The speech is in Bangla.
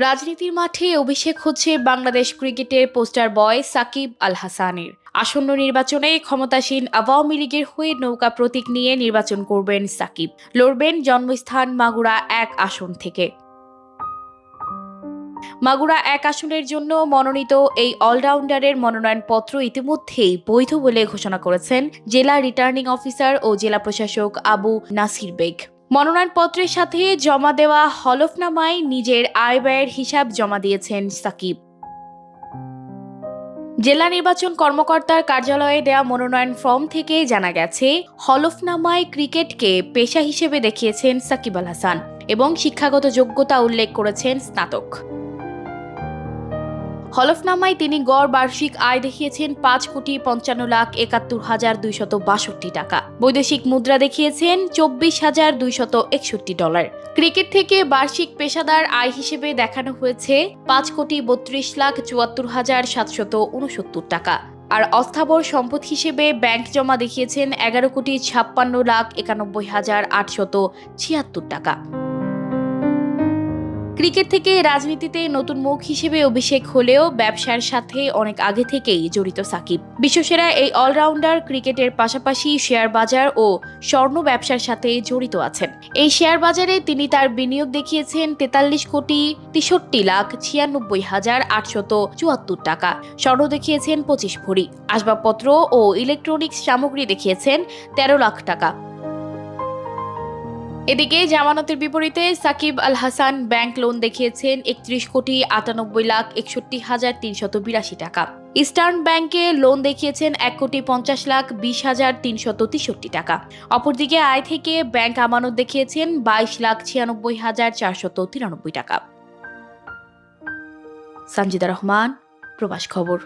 রাজনীতির মাঠে অভিষেক হচ্ছে বাংলাদেশ ক্রিকেটের পোস্টার বয় সাকিব আল হাসানের। আসন্ন নির্বাচনে ক্ষমতাসীন আওয়ামী লীগের হয়ে নৌকা প্রতীক নিয়ে নির্বাচন করবেন সাকিব। লড়বেন জন্মস্থান মাগুরা এক আসন থেকে। মাগুরা এক আসনের জন্য মনোনীত এই অলরাউন্ডারের মনোনয়নপত্র ইতিমধ্যেই বৈধ বলে ঘোষণা করেছেন জেলা রিটার্নিং অফিসার ও জেলা প্রশাসক আবু নাসির বেগ। মনোনয়নপত্রের সাথে জমা দেওয়া হলফনামায় নিজের আয় ব্যয়ের হিসাব জমা দিয়েছেন সাকিব। জেলা নির্বাচন কর্মকর্তার কার্যালয়ে দেওয়া মনোনয়ন ফর্ম থেকে জানা গেছে, হলফনামায় ক্রিকেটকে পেশা হিসেবে দেখিয়েছেন সাকিব আল হাসান এবং শিক্ষাগত যোগ্যতা উল্লেখ করেছেন স্নাতক। হলফনামায় তিনি গড় বার্ষিক আয় দেখিয়েছেন পাঁচ কোটি পঞ্চান্ন লাখ একাত্তর হাজার দুইশত বাষট্টি টাকা। বৈদেশিক মুদ্রা দেখিয়েছেন চব্বিশ হাজার দুইশত একষট্টি ডলার। ক্রিকেট থেকে বার্ষিক পেশাদার আয় হিসেবে দেখানো হয়েছে পাঁচ কোটি বত্রিশ লাখ চুয়াত্তর হাজার সাতশত উনসত্তর টাকা। আর অস্থাবর সম্পদ হিসেবে ব্যাংক জমা দেখিয়েছেন এগারো কোটি ছাপ্পান্ন লাখ একানব্বই হাজার আটশত ছিয়াত্তর টাকা। ক্রিকেট থেকে রাজনীতিতে নতুন মুখ হিসেবে অভিষেক হলেও ব্যবসার সাথে অনেক আগে থেকেই জড়িত সাকিব। বিশ্বসেরা এই অলরাউন্ডার ক্রিকেটের পাশাপাশি শেয়ার বাজার ও স্বর্ণ ব্যবসার সাথে জড়িত আছেন। এই শেয়ার বাজারে তিনি তার বিনিয়োগ দেখিয়েছেন তেতাল্লিশ কোটি তেষট্টি লাখ ছিয়ানব্বই হাজার আটশত চুয়াত্তর টাকা। স্বর্ণ দেখিয়েছেন পঁচিশ ভরি। আসবাবপত্র ও ইলেকট্রনিক্স সামগ্রী দেখিয়েছেন তেরো লাখ টাকা। এদিকে জামানতের বিপরীতে সাকিব আল হাসান ব্যাংক লোন দেখিয়েছেন একত্রিশ কোটি আটানব্বই লাখ একষট্টি হাজার তিনশত বিরাশি টাকা। ইস্টার্ন ব্যাংকে লোন দেখিয়েছেন এক কোটি পঞ্চাশ লাখ বিশ হাজার তিনশত তেষট্টি টাকা। অপরদিকে আয় থেকে ব্যাংক আমানত দেখিয়েছেন বাইশ লাখ ছিয়ানব্বই হাজার চারশত তিরানব্বই টাকা। সঞ্জিদা রহমান, প্রবাস খবর।